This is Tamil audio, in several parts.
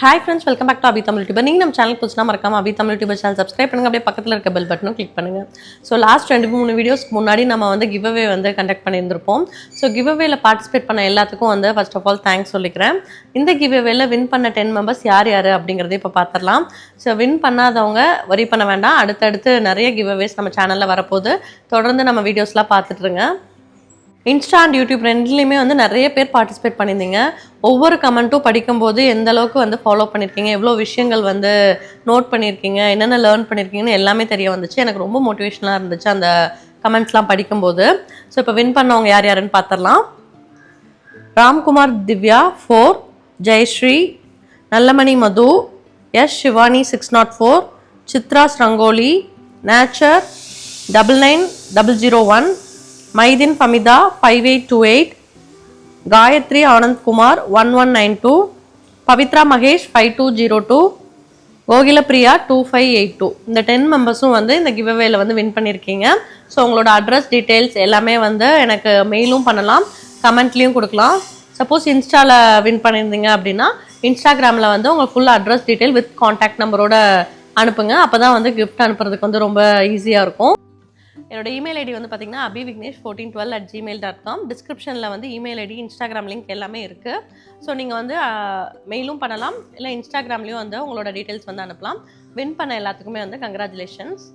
Hi friends welcome back to Abhi Tamil tuber நீங்கள் நம்ம சேனல் புதுசுனா மறக்காம Abhi Tamil tuber channel subscribe பண்ணுங்க. அப்படியே பக்கத்தில் இருக்க பெல் பட்டனும் கிளிக் பண்ணுங்க. ஸோ லாஸ்ட் ரெண்டு மூணு வீடியோஸ்க்கு முன்னாடி நம்ம வந்து கிவ் அவே வந்து கண்டக்ட் பண்ணியிருந்திருப்போம். ஸோ கிவ்அவேல பார்ட்டிசிபேட் பண்ண எல்லாத்துக்கும் வந்து ஃபர்ஸ்ட் ஆஃப் ஆல் தேங்க்ஸ் சொல்லிக்கிறேன். இந்த கிவ்அவேல வின் பண்ண டென் மெம்பர்ஸ் யார் யார் அப்படிங்கிறத இப்போ பார்த்துடலாம். ஸோ வின் பண்ணாதவங்க வரி பண்ண வேண்டாம். அடுத்தடுத்து நிறைய கிவ்அவேஸ் நம்ம சேனலில் வரப்போகுது. தொடர்ந்து நம்ம வீடியோஸ்லாம் பார்த்துட்ருங்க இன்ஸ்டா அண்ட் யூடியூப் ரெண்டுலேயுமே வந்து நிறைய பேர் பார்ட்டிசிபேட் பண்ணியிருந்தீங்க. ஒவ்வொரு கமெண்ட்டும் படிக்கும்போது எந்த அளவுக்கு வந்து ஃபாலோ பண்ணியிருக்கீங்க எவ்வளோ விஷயங்கள் வந்து நோட் பண்ணியிருக்கீங்க என்னென்ன லேர்ன் பண்ணியிருக்கீங்கன்னு எல்லாமே தெரிய வந்துச்சு. எனக்கு ரொம்ப மோட்டிவேஷனாக இருந்துச்சு அந்த கமெண்ட்ஸ்லாம் படிக்கும்போது. ஸோ இப்போ வின் பண்ணவங்க யார் யாருன்னு பார்த்துடலாம் Ramkumar Divya four Jayashree Nallamani Madhu S Shivani six nought four Chitras rangoli nature double nine double zero one Mydeen Fahmida five eight two eight Gayathri Anand Kumar one one nine two Pavithra Mahesh five two zero two Gokilapriya two five eight two இந்த டென் மெம்பர்ஸும் வந்து இந்த கிவ்அவேல வந்து வின் பண்ணியிருக்கீங்க ஸோ உங்களோட அட்ரஸ் டீட்டெயில்ஸ் எல்லாமே வந்து எனக்கு மெயிலும் பண்ணலாம். கமெண்ட்லேயும் கொடுக்கலாம். சப்போஸ் இன்ஸ்டாவில் வின் பண்ணியிருந்தீங்க அப்படின்னா இன்ஸ்டாகிராமில் வந்து உங்கள் full address detail with contact நம்பரோட அனுப்புங்க. அப்போ தான் வந்து கிஃப்ட் அனுப்புறதுக்கு வந்து ரொம்ப ஈஸியாக இருக்கும். என்னோட இமெயில் ஐடி வந்து பார்த்தீங்கன்னா Abi Vignesh fourteen twelve at Gmail dot com டிஸ்கிரிப்ஷனில் வந்து இமெயில் ஐடி இன்ஸ்டாகிராம் லிங்க் எல்லாமே இருக்குது ஸோ நீங்கள் வந்து மெயிலும் பண்ணலாம். இல்லை இன்ஸ்டாகிராம்லேயும் வந்து உங்களோட டீட்டெயில்ஸ் வந்து அனுப்பலாம். வின் பண்ண எல்லாத்துக்குமே வந்து கங்க்ராச்சுலேஷன்ஸ்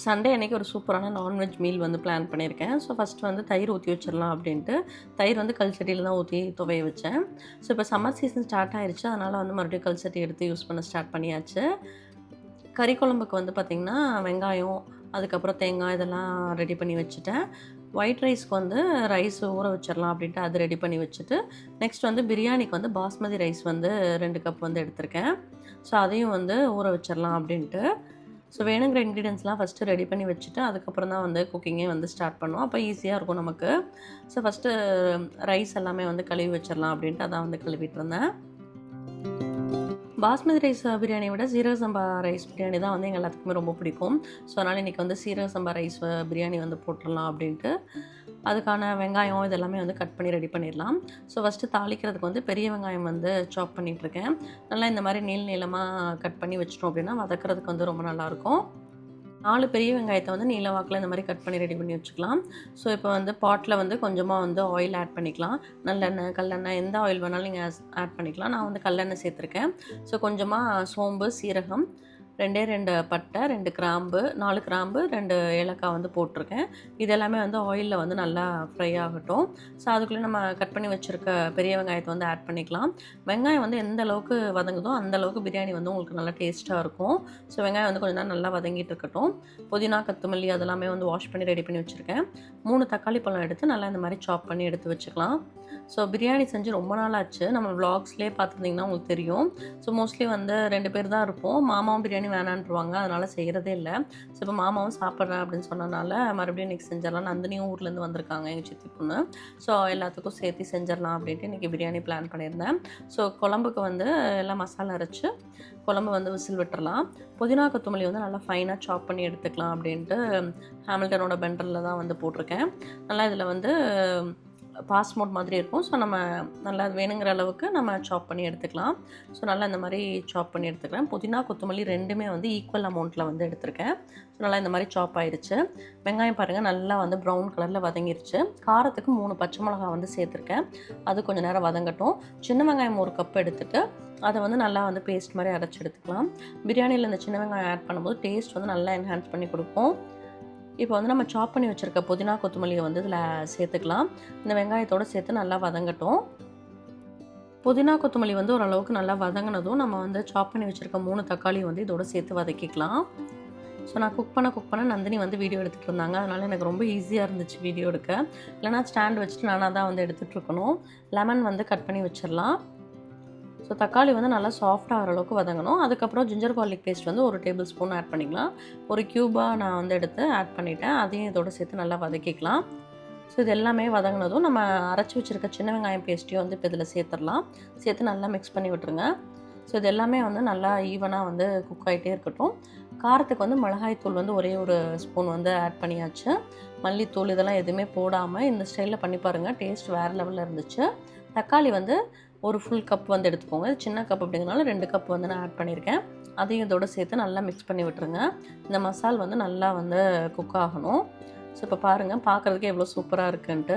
சண்டே அன்னைக்கு ஒரு சூப்பரான நான்வெஜ் மீல் வந்து பிளான் பண்ணியிருக்கேன். ஸோ ஃபஸ்ட்டு வந்து தயிர் ஊற்றி வச்சிடலாம் அப்படின்ட்டு. தயிர் வந்து கல்சட்டியில் தான் ஊற்றி துவைய வச்சேன். ஸோ இப்போ சம்மர் சீசன் ஸ்டார்ட் ஆயிடுச்சு அதனால் வந்து மறுபடியும் கல்சட்டி எடுத்து யூஸ் பண்ண ஸ்டார்ட் பண்ணியாச்சு. கறி குழம்புக்கு வந்து பார்த்திங்கன்னா வெங்காயம் அதுக்கப்புறம் தேங்காய் இதெல்லாம் ரெடி பண்ணி வச்சுட்டேன். ஒயிட் ரைஸ்க்கு வந்து ரைஸ் ஊற வச்சிடலாம் அப்படின்ட்டு அது ரெடி பண்ணி வச்சுட்டு நெக்ஸ்ட் வந்து பிரியாணிக்கு வந்து பாஸ்மதி ரைஸ் வந்து ரெண்டு கப் வந்து எடுத்திருக்கேன். ஸோ அதையும் வந்து ஊற வச்சிடலாம் அப்படின்ட்டு. ஸோ வேணுங்கிற இன்க்ரீடியன்ஸ்லாம் ஃபஸ்ட்டு ரெடி பண்ணி வச்சுட்டு அதுக்கப்புறம் தான் வந்து குக்கிங்கே வந்து ஸ்டார்ட் பண்ணுவோம். அப்போ ஈஸியாக இருக்கும் நமக்கு. ஸோ ஃபஸ்ட்டு ரைஸ் எல்லாமே வந்து கழுவி வச்சிடலாம் அப்படின்ட்டு அதான் வந்து கழுவிட்டு இருந்தேன். பாஸ்மதி ரைஸ் பிரியாணியை விட சீரக சம்பா ரைஸ் பிரியாணி தான் வந்து எங்கள் எல்லாத்துக்குமே ரொம்ப பிடிக்கும். ஸோ அதனால் இன்றைக்கி வந்து சீரக சம்பா ரைஸ் பிரியாணி வந்து போட்டுடலாம் அப்படின்ட்டு. அதுக்கான வெங்காயம் இதெல்லாமே வந்து கட் பண்ணி ரெடி பண்ணிடலாம். ஸோ ஃபஸ்ட்டு தாளிக்கிறதுக்கு வந்து பெரிய வெங்காயம் வந்து சாப் பண்ணிகிட்ருக்கேன் நல்லா இந்த மாதிரி நீள் நீளமாக கட் பண்ணி வச்சிட்டோம் அப்படின்னா வதக்கிறதுக்கு வந்து ரொம்ப நல்லாயிருக்கும் நாலு பெரிய வெங்காயத்தை வந்து நீல வாக்கில் இந்த மாதிரி கட் பண்ணி ரெடி பண்ணி வச்சுக்கலாம். ஸோ இப்போ வந்து பாட்டில் வந்து கொஞ்சமாக வந்து ஆயில் ஆட் பண்ணிக்கலாம். நல்லெண்ணெய் கல்லெண்ணெய் எந்த ஆயில் வேணாலும் நீங்கள் ஆட் பண்ணிக்கலாம். நான் வந்து கல்லெண்ணெய் சேர்த்துருக்கேன். ஸோ கொஞ்சமாக சோம்பு சீரகம் ரெண்டே ரெண்டு பட்டை ரெண்டு கிராம்பு நாலு கிராம்பு ரெண்டு ஏலக்காய் வந்து போட்டிருக்கேன். இது எல்லாமே வந்து ஆயிலில் வந்து நல்லா ஃப்ரை ஆகட்டும். ஸோ அதுக்குள்ளே நம்ம கட் பண்ணி வச்சுருக்க பெரிய வெங்காயத்தை வந்து ஆட் பண்ணிக்கலாம். வெங்காயம் வந்து எந்த அளவுக்கு வதங்குதோ அந்த அளவுக்கு பிரியாணி வந்து உங்களுக்கு நல்லா டேஸ்ட்டாக இருக்கும். ஸோ வெங்காயம் வந்து கொஞ்ச நேரம் நல்லா வதங்கிட்டு இருக்கட்டும். புதினா கொத்தமல்லி அதெல்லாமே வந்து வாஷ் பண்ணி ரெடி பண்ணி வச்சுருக்கேன். மூணு தக்காளி பழம் எடுத்து நல்லா இந்த மாதிரி சாப் பண்ணி எடுத்து வச்சுக்கலாம். ஸோ பிரியாணி செஞ்சு ரொம்ப நாள் ஆச்சு. நம்ம விளாக்ஸ்லேயே பார்த்துருந்தீங்கன்னா உங்களுக்கு தெரியும். ஸோ மோஸ்ட்லி வந்து ரெண்டு பேர் தான் இருப்போம். மாமாவும் பிரியாணி வேணான்ருவாங்க. அதனால் செய்கிறதே இல்லை. ஸோ இப்போ மாமாவும் சாப்பிட்றேன் அப்படின்னு சொன்னனால மறுபடியும் இன்றைக்கி செஞ்சிடலாம். நந்தினியும் ஊர்லேருந்து வந்திருக்காங்க எங்கள் சித்தி பொண்ணு. ஸோ எல்லாத்துக்கும் சேர்த்து செஞ்சிடலாம் அப்படின்ட்டு இன்றைக்கி பிரியாணி பிளான் பண்ணியிருந்தேன். ஸோ குழம்புக்கு வந்து எல்லாம் மசாலா அரைச்சி குழம்பு வந்து விசில் விட்டுறலாம். புதினா கொத்தமல்லி வந்து நல்லா ஃபைனாக சாப் பண்ணி எடுத்துக்கலாம் அப்படின்ட்டு ஹேமில்டனோட பெண்டரில் தான் வந்து போட்டிருக்கேன். நல்லா இதில் வந்து பாஸ்மோட் மாதிரி இருக்கும். ஸோ நம்ம நல்லா வேணுங்கிற அளவுக்கு நம்ம சாப் பண்ணி எடுத்துக்கலாம். ஸோ நல்லா இந்த மாதிரி சாப் பண்ணி எடுத்துக்கிறேன் புதினா கொத்தமல்லி ரெண்டுமே வந்து ஈக்குவல் அமௌண்ட்டில் வந்து எடுத்திருக்கேன். ஸோ நல்லா இந்த மாதிரி சாப் ஆயிடுச்சு. வெங்காயம் பாருங்கள் நல்லா வந்து ப்ரௌன் கலரில் வதங்கிருச்சு. காரத்துக்கு மூணு பச்சை மிளகா வந்து சேர்த்துருக்கேன். அது கொஞ்சம் நேரம் வதங்கட்டும். சின்ன வெங்காயம் ஒரு கப் எடுத்துகிட்டு அதை வந்து நல்லா வந்து பேஸ்ட் மாதிரி அரைச்சி எடுத்துக்கலாம். பிரியாணியில் இந்த சின்ன வெங்காயம் ஆட் பண்ணும்போது டேஸ்ட் வந்து நல்லா என்ஹான்ஸ் பண்ணி கொடுக்கும். இப்போ வந்து நம்ம சாப் பண்ணி வச்சுருக்க புதினா கொத்தமல்லியை வந்து இதில் சேர்த்துக்கலாம். இந்த வெங்காயத்தோடு சேர்த்து நல்லா வதங்கட்டும். புதினா கொத்தமல்லி வந்து ஓரளவுக்கு நல்லா வதங்கினதும் நம்ம வந்து சாப் பண்ணி வச்சுருக்க மூணு தக்காளி வந்து இதோட சேர்த்து வதக்கிக்கலாம். ஸோ நான் குக் பண்ண குக் பண்ண நந்தினி வந்து வீடியோ எடுத்துகிட்டு இருந்தாங்க அதனால் எனக்கு ரொம்ப ஈஸியாக இருந்துச்சு வீடியோ எடுக்க. இல்லைனா ஸ்டாண்ட் வச்சுட்டு நானாக தான் வந்து எடுத்துகிட்ருக்கணும் லெமன் வந்து கட் பண்ணி வச்சிடலாம். ஸோ தக்காளி வந்து நல்லா சாஃப்ட் ஆகிற அளவுக்கு வதங்கணும். அதுக்கப்புறம் ஜிஞ்சர் கார்லிக் பேஸ்ட் வந்து ஒரு டேபிள் ஸ்பூன் ஆட் பண்ணிக்கலாம். ஒரு க்யூபாக நான் வந்து எடுத்து ஆட் பண்ணிட்டேன். அதையும் இதோட சேர்த்து நல்லா வதக்கிக்கலாம். ஸோ இது எல்லாமே வதங்கினதும் நம்ம அரைச்சி வச்சுருக்க சின்ன வெங்காயம் பேஸ்ட்டையும் வந்து இப்போ இதில் சேர்த்துடலாம். சேர்த்து நல்லா மிக்ஸ் பண்ணி விட்டுருங்க. ஸோ இது எல்லாமே வந்து நல்லா ஈவனாக வந்து குக் ஆகிட்டே இருக்கட்டும். காரத்துக்கு வந்து மிளகாய்த்தூள் வந்து ஒரே ஒரு ஸ்பூன் வந்து ஆட் பண்ணியாச்சு. மல்லித்தூள் இதெல்லாம் எதுவுமே போடாமல் இந்த ஸ்டைலில் பண்ணி பாருங்கள் டேஸ்ட் வேறு லெவலில் இருந்துச்சு. தக்காளி வந்து ஒரு ஃபுல் கப் வந்து எடுத்துக்கோங்க. இது சின்ன கப் அப்படிங்கிறனால ரெண்டு கப் வந்து நான் ஆட் பண்ணியிருக்கேன் அதையும் இதோட சேர்த்து நல்லா மிக்ஸ் பண்ணி விட்டுருங்க. இந்த மசால் வந்து நல்லா வந்து குக் ஆகணும். ஸோ இப்போ பாருங்கள் பார்க்குறதுக்கு எவ்வளோ சூப்பராக இருக்குன்ட்டு.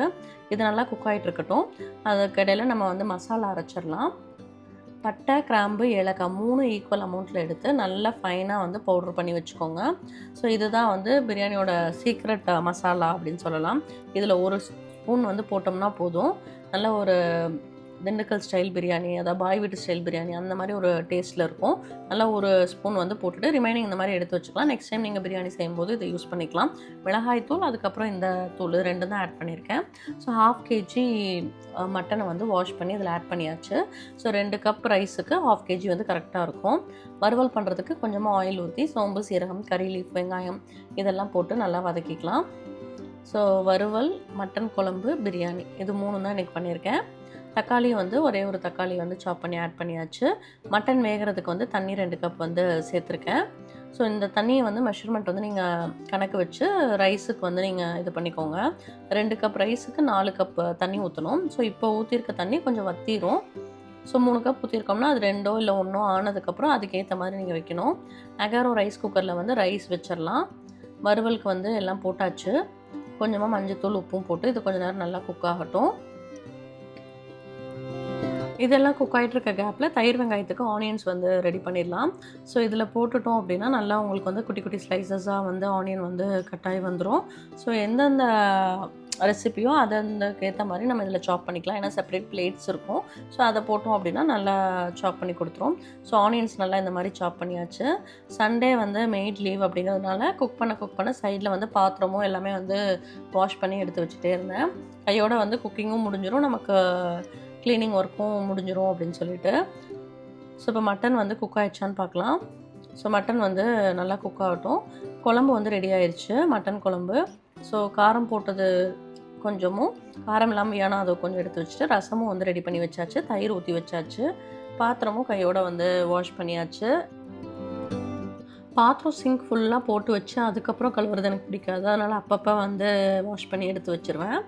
இது நல்லா குக் ஆகிட்டு இருக்கட்டும். அதுக்கிடையில் நம்ம வந்து மசாலா அரைச்சிடலாம். பட்டை கிராம்பு ஏலக்காய் மூணு ஈக்குவல் அமௌண்ட்டில் எடுத்து நல்லா ஃபைனாக வந்து பவுட்ரு பண்ணி வச்சுக்கோங்க. ஸோ இதுதான் வந்து பிரியாணியோட சீக்ரெட் மசாலா அப்படின்னு சொல்லலாம். இதில் ஒரு ஸ்பூன் வந்து போட்டோம்னா போதும். நல்ல ஒரு திண்டுக்கல் ஸ்டைல் பிரியாணி அதாவது பாய் வீட்டு ஸ்டைல் பிரியாணி அந்த மாதிரி ஒரு டேஸ்ட்டில் இருக்கும். நல்லா ஒரு ஸ்பூன் வந்து போட்டுட்டு ரிமைனிங் இந்த மாதிரி எடுத்து வச்சுக்கலாம். நெக்ஸ்ட் டைம் நீங்கள் பிரியாணி செய்யும்போது இதை யூஸ் பண்ணிக்கலாம். மிளகாய் தூள் அதுக்கப்புறம் இந்த தூள் ரெண்டு தான் ஆட் பண்ணியிருக்கேன். ஸோ ஹாஃப் கேஜி மட்டனை வந்து வாஷ் பண்ணி இதில் ஆட் பண்ணியாச்சு. ஸோ ரெண்டு கப் ரைஸுக்கு ஹாஃப் கேஜி வந்து கரெக்டாக இருக்கும். வறுவல் பண்ணுறதுக்கு கொஞ்சமாக ஆயில் ஊற்றி சோம்பு சீரகம் கறி லீஃப் வெங்காயம் இதெல்லாம் போட்டு நல்லா வதக்கிக்கலாம். ஸோ வறுவல் மட்டன் குழம்பு பிரியாணி இது மூணு தான் இன்றைக்கி பண்ணியிருக்கேன். தக்காளி வந்து ஒரே ஒரு தக்காளி வந்து சாப் பண்ணி ஆட் பண்ணியாச்சு. மட்டன் வேகிறதுக்கு வந்து தண்ணி ரெண்டு கப் வந்து சேர்த்துருக்கேன். ஸோ இந்த தண்ணியை வந்து மெஷர்மெண்ட் வந்து நீங்கள் கணக்கு வச்சு ரைஸுக்கு வந்து நீங்கள் இது பண்ணிக்கோங்க. ரெண்டு கப் ரைஸுக்கு நாலு கப் தண்ணி ஊற்றணும் ஸோ இப்போ ஊற்றிருக்க தண்ணி கொஞ்சம் வத்திரும். ஸோ மூணு கப் ஊற்றிருக்கோம்னா அது ரெண்டோ இல்லை ஒன்றோ ஆனதுக்கப்புறம் அதுக்கேற்ற மாதிரி நீங்கள் வைக்கணும். அகாரோ ரைஸ் குக்கரில் வந்து ரைஸ் வச்சிடலாம் வறுவலுக்கு வந்து எல்லாம் போட்டாச்சு. கொஞ்சமாக மஞ்சத்தூள் உப்பும் போட்டு இது கொஞ்சம் நேரம் நல்லா குக் ஆகட்டும். இதெல்லாம் குக் ஆகிட்டு இருக்க கேப்பில் தயிர் வெங்காயத்துக்கு ஆனியன்ஸ் வந்து ரெடி பண்ணிடலாம். ஸோ இதில் போட்டுட்டோம் அப்படின்னா நல்லா உங்களுக்கு வந்து குட்டி குட்டி ஸ்லைசஸாக வந்து ஆனியன் வந்து கட்டாயி வந்துடும் ஸோ எந்தெந்த ரெசிபியோ அதை ஏற்ற மாதிரி நம்ம இதில் சாப் பண்ணிக்கலாம். ஏன்னா செப்பரேட் பிளேட்ஸ் இருக்கும். ஸோ அதை போட்டோம் அப்படின்னா நல்லா சாப் பண்ணி கொடுத்துரும். ஸோ ஆனியன்ஸ் நல்லா இந்த மாதிரி சாப் பண்ணியாச்சு. சண்டே வந்து மெய்ட் லீவ் அப்படிங்கிறதுனால குக் பண்ண குக் பண்ண சைடில் வந்து பாத்திரமும் எல்லாமே வந்து வாஷ் பண்ணி எடுத்து வச்சுட்டே இருந்தேன். கையோட வந்து குக்கிங்கும் முடிஞ்சிடும் நமக்கு க்ளீனிங் ஒர்க்கும் முடிஞ்சிடும் அப்படின்னு சொல்லிட்டு. ஸோ இப்போ மட்டன் வந்து குக் ஆயிடுச்சான்னு பார்க்கலாம். ஸோ மட்டன் வந்து நல்லா குக் ஆகட்டும். குழம்பு வந்து ரெடி ஆயிடுச்சு மட்டன் குழம்பு. ஸோ காரம் போட்டது கொஞ்சமும். காரம் இல்லாமல் ஏன்னா அதை கொஞ்சம் எடுத்து வச்சுட்டு ரசமும் வந்து ரெடி பண்ணி வச்சாச்சு தயிர் ஊற்றி வச்சாச்சு. பாத்திரமும் கையோடு வந்து வாஷ் பண்ணியாச்சு. பாத்திரம் சிங்க் ஃபுல்லாக போட்டு வச்சு அதுக்கப்புறம் கழுவுறது எனக்கு பிடிக்காது. அதனால் அப்பப்போ வந்து வாஷ் பண்ணி எடுத்து வச்சுருவேன்.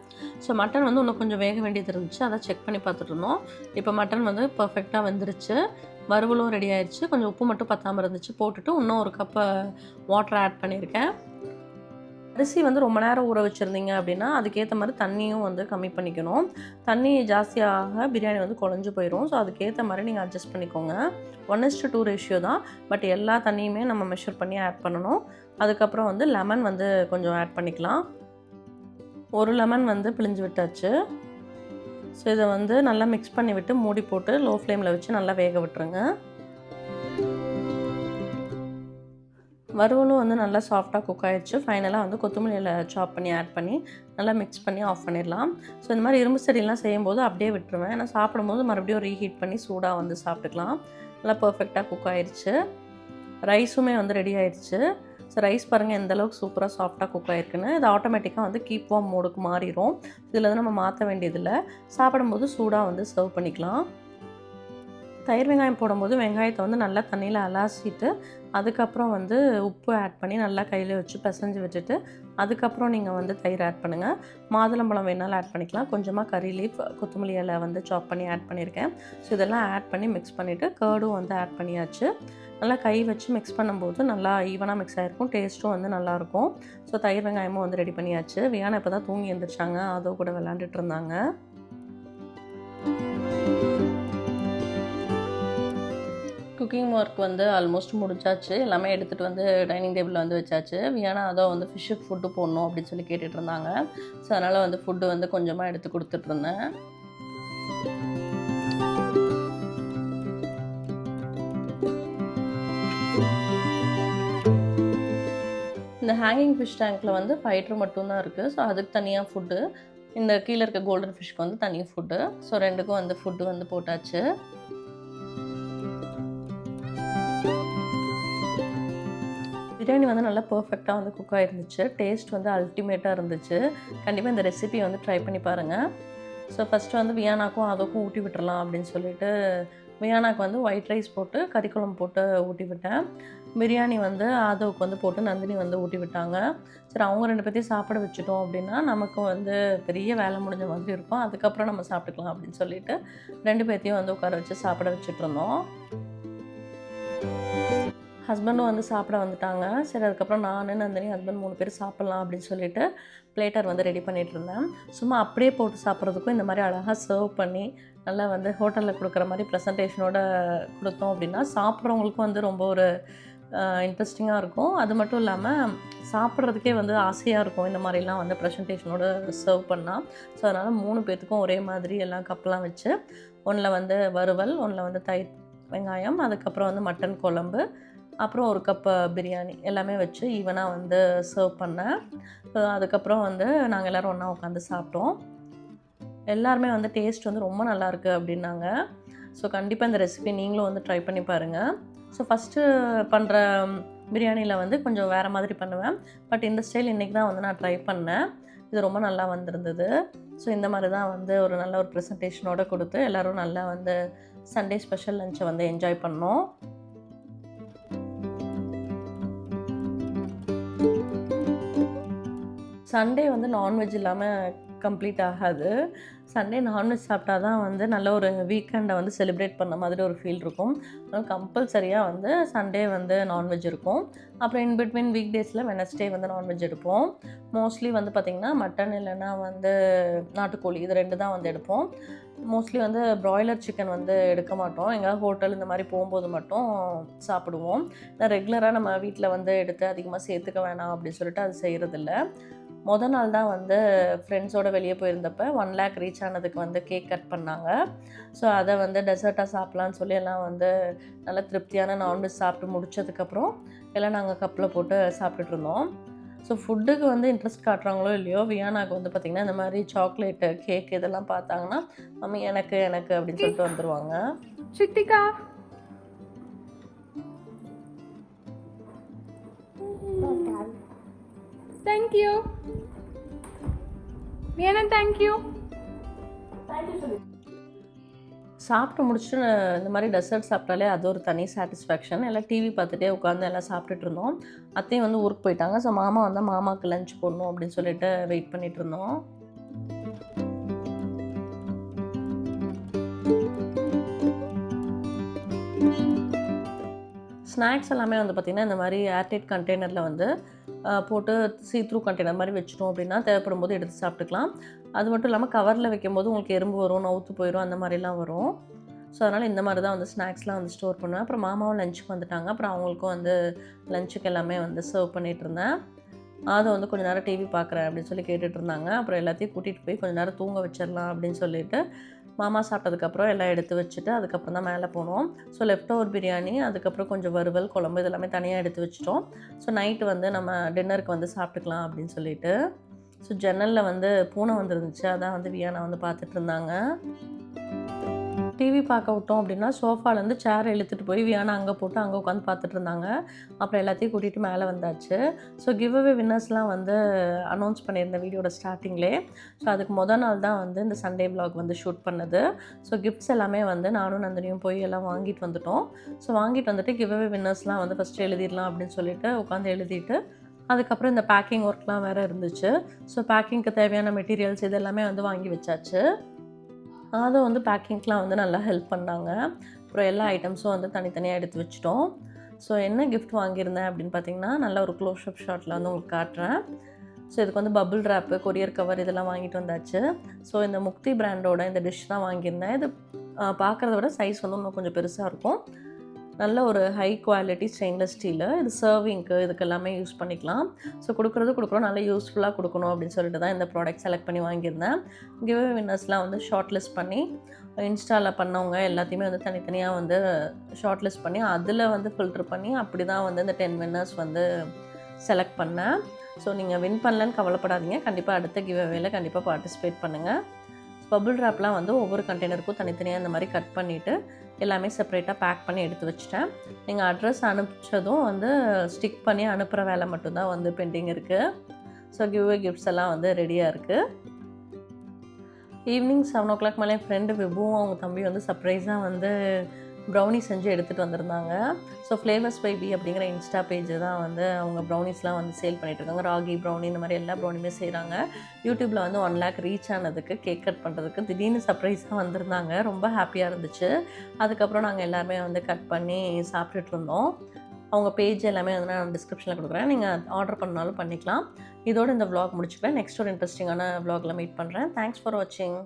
ஸோ மட்டன் வந்து இன்னும் கொஞ்சம் வேக வேண்டியது இருந்துச்சு. அதை செக் பண்ணி பார்த்துட்டு இருந்தோம். இப்போ மட்டன் வந்து பர்ஃபெக்டாக வந்துருச்சு. வறுவலும் ரெடி ஆயிடுச்சு கொஞ்சம் உப்பு மட்டும் பத்தாமல் இருந்துச்சு. போட்டுட்டு இன்னும் ஒரு கப்பை வாட்டர் ஆட் பண்ணியிருக்கேன். அரிசி வந்து ரொம்ப நேரம் ஊற வச்சுருந்தீங்க அப்படின்னா அதுக்கேற்ற மாதிரி தண்ணியும் வந்து கம்மி பண்ணிக்கணும். தண்ணி ஜாஸ்தியாக பிரியாணி வந்து குழஞ்சு போயிடும் ஸோ அதுக்கேற்ற மாதிரி நீங்கள் அட்ஜஸ்ட் பண்ணிக்கோங்க. One is to two ratio தான். பட் எல்லா தண்ணியுமே நம்ம மெஷர் பண்ணி ஆட் பண்ணணும். அதுக்கப்புறம் வந்து லெமன் வந்து கொஞ்சம் ஆட் பண்ணிக்கலாம். ஒரு லெமன் வந்து பிழிஞ்சு விட்டாச்சு. ஸோ இதை வந்து நல்லா மிக்ஸ் பண்ணி விட்டு மூடி போட்டு லோ ஃப்ளேமில் வச்சு நல்லா வேக விட்டுருங்க. வறுவலும் வந்து நல்லா சாஃப்டாக குக் ஆகிடுச்சு ஃபைனலாக வந்து கொத்தமல்லியில் சாப் பண்ணி ஆட் பண்ணி நல்லா மிக்ஸ் பண்ணி ஆஃப் பண்ணிடலாம். ஸோ இந்த மாதிரி இரும்பு செடியெல்லாம் செய்யும்போது அப்படியே விட்டுருவேன். ஏன்னா சாப்பிடும்போது மறுபடியும் ரீஹீட் பண்ணி சூடாக வந்து சாப்பிட்டுக்கலாம். நல்லா பர்ஃபெக்டாக குக் ஆயிடுச்சு ரைஸுமே வந்து ரெடி ஆயிடுச்சு ஸோ ரைஸ் பாருங்கள் எந்த அளவுக்கு சூப்பராக சாஃப்டாக குக் ஆகிருக்குன்னு இது ஆட்டோமேட்டிக்காக வந்து கீப் வார்ம் மோடுக்கு மாறிடும் இதில் வந்து நம்ம மாற்ற வேண்டியதில்லை. சாப்பிடும்போது சூடாக வந்து சர்வ் பண்ணிக்கலாம். தயிர் வெங்காயம் போடும்போது வெங்காயத்தை வந்து நல்லா தண்ணியில் அலாசிட்டு அதுக்கப்புறம் வந்து உப்பு ஆட் பண்ணி நல்லா கையில் வச்சு பிசைஞ்சு விட்டுட்டு அதுக்கப்புறம் நீங்கள் வந்து தயிர் ஆட் பண்ணுங்கள் மாதுளம்பழம் வேணாலும் ஆட் பண்ணிக்கலாம். கொஞ்சமாக கறி லீஃப் கொத்தமல்லி இலை வந்து சாப் பண்ணி ஆட் பண்ணியிருக்கேன் ஸோ இதெல்லாம் ஆட் பண்ணி மிக்ஸ் பண்ணிவிட்டு கேர்டும் வந்து ஆட் பண்ணியாச்சு. நல்லா கை வச்சு மிக்ஸ் பண்ணும்போது நல்லா ஈவனாக மிக்ஸ் ஆகிருக்கும் டேஸ்ட்டும் வந்து நல்லாயிருக்கும். ஸோ தயிர் வெங்காயமும் வந்து ரெடி பண்ணியாச்சு. வியானா இப்போ தான் தூங்கி எழுந்திரிச்சாங்க அதோ கூட விளாண்டுட்டு இருந்தாங்க. குக்கிங் ஒர்க் வந்து ஆல்மோஸ்ட் முடிச்சாச்சு. எல்லாமே எடுத்துகிட்டு வந்து டைனிங் டேபிளில் வந்து வச்சாச்சு. ஏன்னா அதோ வந்து ஃபிஷ்ஷுக்கு ஃபுட்டு போடணும் அப்படின்னு சொல்லி கேட்டுட்டு இருந்தாங்க. ஸோ அதனால் வந்து ஃபுட்டு வந்து கொஞ்சமாக எடுத்து கொடுத்துட்ருந்தேன் இந்த ஹேங்கிங் ஃபிஷ் டேங்க்கில் வந்து ஃபைட்ரு மட்டும்தான் இருக்குது ஸோ அதுக்கு தனியாக ஃபுட்டு இந்த கீழே இருக்க கோல்டன் ஃபிஷ்க்கு வந்து தனி ஃபுட்டு ஸோ ரெண்டுக்கும் வந்து ஃபுட்டு வந்து போட்டாச்சு. பிரியாணி வந்து நல்லா பர்ஃபெக்டாக வந்து குக் ஆகிருந்துச்சு டேஸ்ட் வந்து அல்டிமேட்டாக இருந்துச்சு. கண்டிப்பாக இந்த ரெசிபி வந்து ட்ரை பண்ணி பாருங்கள் ஸோ ஃபஸ்ட்டு வந்து வியானாக்கும் அதுக்கும் ஊட்டி விட்டுறலாம் அப்படின்னு சொல்லிட்டு வியானாக்கு வந்து ஒயிட் ரைஸ் போட்டு கறிக்குழம்பு போட்டு ஊட்டி விட்டேன். பிரியாணி வந்து ஆதவுக்கு வந்து போட்டு நந்தினி வந்து ஊட்டி விட்டாங்க. சரி அவங்க ரெண்டு பேர்த்தையும் சாப்பிட வச்சுட்டோம் அப்படின்னா நமக்கு வந்து பெரிய வேலை முடிஞ்ச மாதிரி இருக்கும். அதுக்கப்புறம் நம்ம சாப்பிட்டுக்கலாம் அப்படின்னு சொல்லிட்டு ரெண்டு பேர்த்தையும் வந்து உட்கார வச்சு சாப்பிட வச்சுட்டு இருந்தோம். ஹஸ்பண்டும் வந்து சாப்பிட வந்துட்டாங்க. சரி அதுக்கப்புறம் நான் நந்தினி ஹஸ்பண்ட் மூணு பேர் சாப்பிட்லாம் அப்படின்னு சொல்லிட்டு பிளேட்டர் வந்து ரெடி பண்ணிட்டு இருந்தேன். சும்மா அப்படியே போட்டு சாப்பிட்றதுக்கும் இந்த மாதிரி அழகாக சர்வ் பண்ணி நல்லா வந்து ஹோட்டலில் கொடுக்குற மாதிரி ப்ரெசன்டேஷனோட கொடுத்தோம் அப்படின்னா சாப்பிட்றவங்களுக்கும் வந்து ரொம்ப ஒரு இன்ட்ரெஸ்டிங்காக இருக்கும். அது மட்டும் இல்லாமல் சாப்பிட்றதுக்கே வந்து ஆசையாக இருக்கும் இந்த மாதிரிலாம் வந்து ப்ரெசன்டேஷனோட சர்வ் பண்ணால் ஸோ அதனால் மூணு பேர்த்துக்கும் ஒரே மாதிரி எல்லாம் கப்லாம் வச்சு ஒன்றில் வந்து வறுவல் ஒன்றில் வந்து தயிர் வெங்காயம் அதுக்கப்புறம் வந்து மட்டன் குழம்பு அப்புறம் ஒரு கப் பிரியாணி எல்லாமே வச்சு ஈவனாக வந்து சர்வ் பண்ணேன். அதுக்கப்புறம் வந்து நாங்கள் எல்லோரும் ஒன்றா உட்காந்து சாப்பிட்டோம். எல்லாருமே வந்து டேஸ்ட் வந்து ரொம்ப நல்லாயிருக்கு அப்படின்னாங்க. ஸோ கண்டிப்பாக இந்த ரெசிபி நீங்களும் வந்து ட்ரை பண்ணி பாருங்கள் ஸோ ஃபஸ்ட்டு பண்ணுற பிரியாணியில் வந்து கொஞ்சம் வேறு மாதிரி பண்ணுவேன். பட் இந்த ஸ்டைல் இன்றைக்கி தான் வந்து நான் ட்ரை பண்ணேன். இது ரொம்ப நல்லா வந்திருந்தது. ஸோ இந்த மாதிரி தான் வந்து ஒரு நல்ல ஒரு ப்ரெசன்டேஷனோடு கொடுத்து எல்லோரும் நல்லா வந்து சண்டே ஸ்பெஷல் லஞ்சை வந்து என்ஜாய் பண்ணோம். சண்டே வந்து நான்வெஜ் இல்லாமல் கம்ப்ளீட் ஆகாது. சண்டே நான்வெஜ் சாப்பிட்டா தான் வந்து நல்ல ஒரு வீக்கெண்டை வந்து செலிப்ரேட் பண்ண மாதிரி ஒரு ஃபீல் இருக்கும். அதனால் கம்பல்சரியாக வந்து சண்டே வந்து நான்வெஜ் இருக்கும். அப்புறம் இன் பிட்வீன் வீக் டேஸில் வெனஸ்டே வந்து நான்வெஜ் எடுப்போம். மோஸ்ட்லி வந்து பார்த்திங்கன்னா மட்டன் இல்லைன்னா வந்து நாட்டுக்கோழி இது ரெண்டு தான் வந்து எடுப்போம். மோஸ்ட்லி வந்து ப்ராய்லர் சிக்கன் வந்து எடுக்க மாட்டோம். எங்கேயாவது ஹோட்டல் இந்த மாதிரி போகும்போது மட்டும் சாப்பிடுவோம். ரெகுலராக நம்ம வீட்டில் வந்து எடுத்து அதிகமாக சேர்த்துக்க வேணாம் அப்படின்னு சொல்லிட்டு அது செய்கிறதில்ல மொதல் நாள் தான் வந்து ஃப்ரெண்ட்ஸோட வெளியே போயிருந்தப்ப ஒன் லேக் ரீச் ஆனதுக்கு வந்து கேக் கட் பண்ணாங்க. ஸோ அதை வந்து டெசர்ட்டாக சாப்பிட்லான்னு சொல்லி எல்லாம் வந்து நல்ல திருப்தியான நான்வெஜ் சாப்பிட்டு முடிச்சதுக்கப்புறம் எல்லாம் நாங்கள் கப்பில் போட்டு சாப்பிட்டுட்டு இருந்தோம். ஸோ ஃபுட்டுக்கு வந்து இன்ட்ரெஸ்ட் காட்டுறாங்களோ இல்லையோ வியானாக்கு வந்து பார்த்திங்கன்னா இந்த மாதிரி சாக்லேட்டு கேக் இதெல்லாம் பார்த்தாங்கன்னா மம்மி எனக்கு எனக்கு அப்படின்னு சொல்லிட்டு வந்துடுவாங்க Shiktika. Thank you. Vienna, thank you. சாப்பிட்டு முடிச்சுட்டு இந்த மாதிரி டெசர்ட் சாப்பிட்டாலே அது ஒரு தனி சாட்டிஸ்ஃபேக்ஷன் எல்லாம் டிவி பார்த்துட்டே உட்காந்து எல்லாம் சாப்பிட்டுட்டு இருந்தோம். அத்தையும் வந்து ஊருக்கு போயிட்டாங்க. ஸோ மாமா வந்தால் மாமாவுக்கு லஞ்ச் போடணும் அப்படின்னு சொல்லிட்டு வெயிட் பண்ணிட்டு இருந்தோம். ஸ்நாக்ஸ் எல்லாமே வந்து பார்த்திங்கன்னா இந்த மாதிரி ஏர்டைட் கண்டெய்னரில் வந்து போட்டு சீ த்ரூ கண்டெய்னர் மாதிரி வச்சிட்டோம் அப்படின்னா தேவைப்படும் போது எடுத்து சாப்பிட்டுக்கலாம். அது மட்டும் இல்லாமல் கவரில் வைக்கும்போது உங்களுக்கு எறும்பு வரும் நவுத்து போயிடும் அந்த மாதிரிலாம் வரும். ஸோ அதனால் இந்த மாதிரி தான் வந்து ஸ்நாக்ஸ்லாம் வந்து ஸ்டோர் பண்ணுவேன். அப்புறம் மாமாவும் லஞ்சுக்கு வந்துட்டாங்க. அப்புறம் அவங்களுக்கும் வந்து லஞ்சுக்கு எல்லாமே வந்து சர்வ் பண்ணிகிட்டு இருந்தேன். அதை வந்து கொஞ்ச நேரம் டிவி பார்க்குறேன் அப்படின்னு சொல்லி கேட்டுட்டு இருந்தாங்க. அப்புறம் எல்லாத்தையும் கூட்டிகிட்டு போய் கொஞ்சம் நேரம் தூங்க வச்சிடலாம் அப்படின்னு சொல்லிட்டு மாமா சாப்பிட்டதுக்கப்புறம் எல்லாம் எடுத்து வச்சுட்டு அதுக்கப்புறம் தான் மேலே போனோம். ஸோ லெஃப்ட் ஓவர் பிரியாணி அதுக்கப்புறம் கொஞ்சம் வறுவல் குழம்பு இதெல்லாமே தனியாக எடுத்து வச்சிட்டோம். ஸோ நைட்டு வந்து நம்ம டின்னருக்கு வந்து சாப்பிட்டுக்கலாம் அப்படின்னு சொல்லிட்டு. ஸோ ஜன்னலில் வந்து பூனை வந்துருந்துச்சு. அதான் வந்து வியானா வந்து பார்த்துட்டு இருந்தாங்க. டிவி பார்க்க விட்டோம் அப்படின்னா சோஃபாலேருந்து சேர் இழுத்துட்டு போய் வியானா அங்கே போட்டு அங்கே உட்காந்து பார்த்துட்டு இருந்தாங்க. அப்புறம் எல்லாத்தையும் கூட்டிகிட்டு மேலே வந்தாச்சு. ஸோ கிவ் அவே வின்னர்ஸ்லாம் வந்து அனௌன்ஸ் பண்ணியிருந்தேன் வீடியோட ஸ்டார்டிங்லே ஸோ அதுக்கு மொதல் நாள் தான் வந்து இந்த சண்டே vlog வந்து ஷூட் பண்ணது. ஸோ கிஃப்ட்ஸ் எல்லாமே வந்து நானும் நந்தினியும் போய் எல்லாம் வாங்கிட்டு வந்துட்டோம். ஸோ வாங்கிட்டு வந்துட்டு கிவ் அவே வின்னர்ஸ்லாம் வந்து ஃபஸ்ட்டு எழுதிடலாம் அப்படின்னு சொல்லிட்டு உட்காந்து எழுதிட்டு அதுக்கப்புறம் இந்த பேக்கிங் ஒர்க்லாம் வேறு இருந்துச்சு. ஸோ பேக்கிங்க்கு தேவையான மெட்டீரியல்ஸ் இது எல்லாமே வந்து வாங்கி வச்சாச்சு. அதை வந்து பேக்கிங்க்கெலாம் வந்து நல்லா ஹெல்ப் பண்ணாங்க. அப்புறம் எல்லா ஐட்டம்ஸும் வந்து தனித்தனியாக எடுத்து வச்சிட்டோம். ஸோ என்ன கிஃப்ட் வாங்கியிருந்தேன் அப்படின்னு பார்த்தீங்கன்னா நல்ல ஒரு க்ளோஸ்அப் ஷாட்டில் வந்து உங்களுக்கு காட்டுறேன். ஸோ இதுக்கு வந்து பபுள் ரேப்பு கொரியர் கவர் இதெல்லாம் வாங்கிட்டு வந்தாச்சு. ஸோ இந்த முக்தி பிராண்டோட இந்த டிஷ் தான் வாங்கியிருந்தேன். இது பார்க்குறத விட சைஸ் வந்து இன்னும் கொஞ்சம் பெருசாக இருக்கும். நல்ல ஒரு ஹை குவாலிட்டி ஸ்டெயின்லெஸ் ஸ்டீலு இது சர்விங்க்கு இதுக்கெல்லாமே யூஸ் பண்ணிக்கலாம். ஸோ கொடுக்குறது கொடுக்குறோம். நல்லா யூஸ்ஃபுல்லாக கொடுக்கணும் அப்படின்னு சொல்லிட்டு தான் இந்த ப்ராடக்ட் செலக்ட் பண்ணி வாங்கியிருந்தேன். கிவ்வே வின்னர்ஸ்லாம் வந்து ஷார்ட் லிஸ்ட் பண்ணி இன்ஸ்டாவில் பண்ணவங்க எல்லாத்தையுமே வந்து தனித்தனியாக வந்து ஷார்ட் லிஸ்ட் பண்ணி அதில் வந்து ஃபில்டர் பண்ணி அப்படி தான் வந்து இந்த டென் வின்னர்ஸ் வந்து செலக்ட் பண்ணேன். ஸோ நீங்கள் வின் பண்ணலன்னு கவலைப்படாதீங்க. கண்டிப்பாக அடுத்த கிவ்அவேல கண்டிப்பாக பார்ட்டிசிபேட் பண்ணுங்கள் பபுள் ட்ராப்லாம் வந்து ஒவ்வொரு கண்டெய்னருக்கும் தனித்தனியாக இந்த மாதிரி கட் பண்ணிவிட்டு எல்லாமே செப்பரேட்டாக பேக் பண்ணி எடுத்து வச்சிட்டேன். நீங்கள் அட்ரஸ் அனுப்பிச்சதும் வந்து ஸ்டிக் பண்ணி அனுப்புகிற வேலை மட்டும்தான் வந்து பெண்டிங் இருக்குது ஸோ கிவ்வே கிஃப்ட்ஸ் எல்லாம் வந்து ரெடியாக இருக்குது ஈவினிங் செவன் ஓ கிளாக் மேலே என் ஃப்ரெண்டு விபுவும் அவங்க தம்பி வந்து சர்ப்ரைஸாக வந்து ப்ரௌனி செஞ்சு எடுத்துகிட்டு வந்திருந்தாங்க. ஸோ ஃப்ளேவர்ஸ் பைபி அப்படிங்கிற இன்ஸ்டா பேஜ் தான் வந்து அவங்க ப்ரௌனிஸ்லாம் வந்து சேல் பண்ணிட்டு இருக்காங்க. ராகி ப்ரௌனி இந்த மாதிரி எல்லா ப்ரௌனியுமே செய்கிறாங்க யூடியூப்பில் வந்து ஒன் லேக் ரீச் ஆனதுக்கு கேக் கட் பண்ணுறதுக்கு திடீர்னு சர்ப்ரைஸாக வந்திருந்தாங்க. ரொம்ப ஹாப்பியாக இருந்துச்சு. அதுக்கப்புறம் நாங்கள் எல்லாருமே வந்து கட் பண்ணி சாப்பிட்டுட்டு இருந்தோம். அவங்க பேஜ் எல்லாமே வந்து நான் டிஸ்கிரிப்ஷனில் கொடுக்குறேன். நீங்கள் ஆர்டர் பண்ணாலும் பண்ணிக்கலாம். இதோட இந்த vlog முடிச்சுப்பேன். நெக்ஸ்ட் ஒரு இன்ட்ரெஸ்டிங்கான vlogல மீட் பண்ணுறேன் தேங்க்ஸ் ஃபார் வாட்சிங்